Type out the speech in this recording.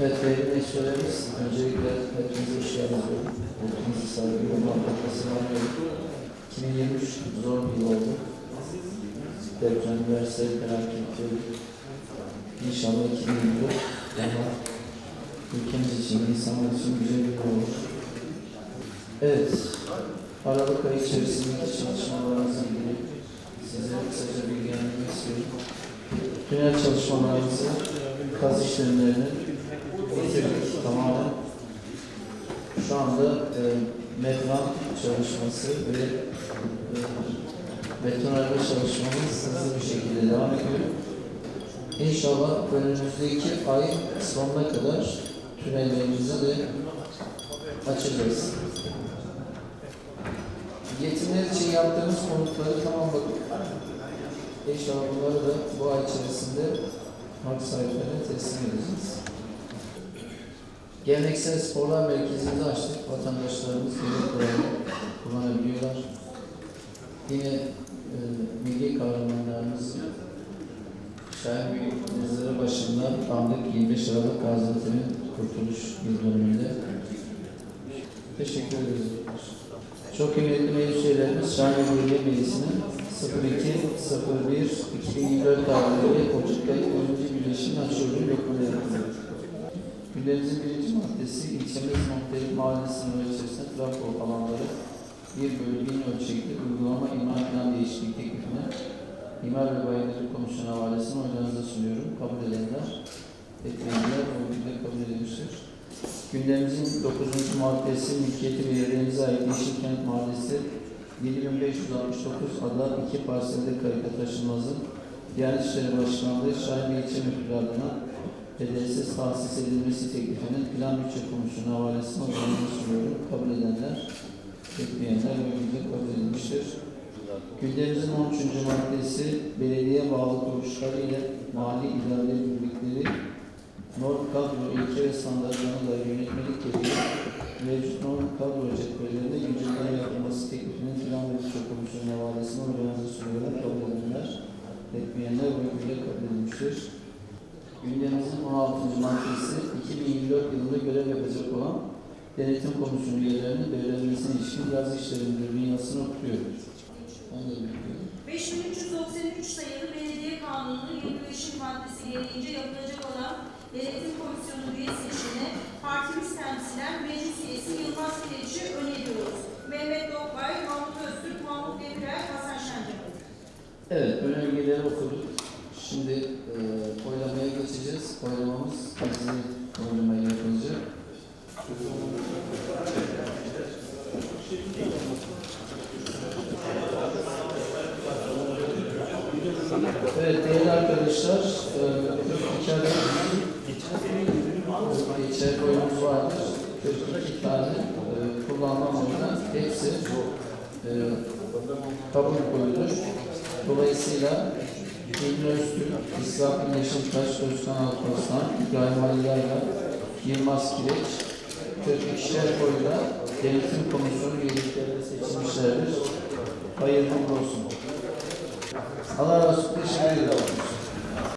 Evet, değerli eşyalarımız, öncelikle hepinize hoş geldiniz. Hepinizi saygıyla muhabbetle selamlıyorum. 2023 zor bir yıl oldu. Deprem, üniversite, felaketli. İnşallah 2024 ama ülkemiz için, insanlar için güzel bir yıl olur. Evet, Aralık ayı içerisindeki çalışmalarımızla ilgili size kısaca bilgilendirmek istiyorum. Tünel çalışmalarımızı, kaz işlemlerini bitirdik tamamen. Şu anda e, metran çalışması ve e, betonarme çalışmamız hızlı bir şekilde devam ediyor. İnşallah önümüzdeki ay sonuna kadar tünellerimizi de açacağız. Yetimler için yaptığımız konutları tamamladık. İnşallah bunları da bu ay içerisinde hak sahiplerine teslim edeceğiz. Geleneksel sporlar merkezimizi açtık. Vatandaşlarımız burayı kullanabiliyorlar. Yine e, milli kahramanlarımız Şahin Büyük başında andık 25 Aralık Gaziantep'in kurtuluş yıl dönümünde. Teşekkür ederiz. Çok kıymetli meclis üyelerimiz Şahin Belediye Meclisi'nin 02 01 2024 tarihleri Koçukay 10. Birleşimini açıyorum kabul ediyorum. Gündemimizin birinci maddesi ilçemiz Muhtelif Mahalle sınırları içerisinde trafo alanları bir bölü bin ölçekli uygulama imar plan değişikliği teklifine İmar ve Bayındırlık Komisyonu havalesini oylarınıza sunuyorum. Kabul edenler, etmeyenler oyuyla kabul edilmiştir. Gündemimizin 9. maddesi mülkiyeti belediyelerimize ait Yeşilkent Mahallesi 7569 ada iki parselde kayıta taşınmazın Diyanet İşleri Başkanlığı Şahin Bey İlçe adına bedelsiz tahsis edilmesi teklifinin plan bütçe komisyonu havalesine oylarınıza sunuyorum. Kabul edenler, etmeyenler oyuyla kabul edilmiştir. Gündemimizin 13. maddesi belediye bağlı kuruluşları ile mali idare birlikleri norm kadro ilke ve standartlarına dair yönetmelik gereği mevcut norm kadro cetvellerinde güncelleme yapılması teklifinin plan ve bütçe komisyonu havalesine oylarınıza sunuyorum. Kabul edenler, etmeyenler oyuyla kabul edilmiştir. Gündemimizin 16. maddesi 2024 yılında görev yapacak olan denetim komisyonu üyelerinin belirlenmesine ilişkin yazı işleri müdürlüğünün yazısını okuyorum. Onu da bekliyorum. 5393 sayılı Belediye Kanunu'nun 25. maddesi gereğince yapılacak olan denetim komisyonu üye seçimine partimiz temsilen meclis üyesi Yılmaz Kireç'i öneriyoruz. Mehmet Dokbay, Mahmut Öztürk, Mahmut Demirel, Hasan Şencalı. Evet, önergeleri okuduk. Şimdi e, oylamaya geçeceğiz. Oylamamız gizli oylamaya yapılacak. Evet değerli arkadaşlar, e, 42 adet içeri oyunumuz vardır. 42 tane e, kullanmam oyunu. Hepsi e, kabul koyulur. Dolayısıyla İlmi Öztürk, İslam Yeşiltaş, Özkan Alparslan, İbrahim Ali Yayla, Yılmaz Kireç, 42'şer oyla denetim komisyonu üyeliklerine seçilmişlerdir. Hayırlı olsun. Allah razı olsun.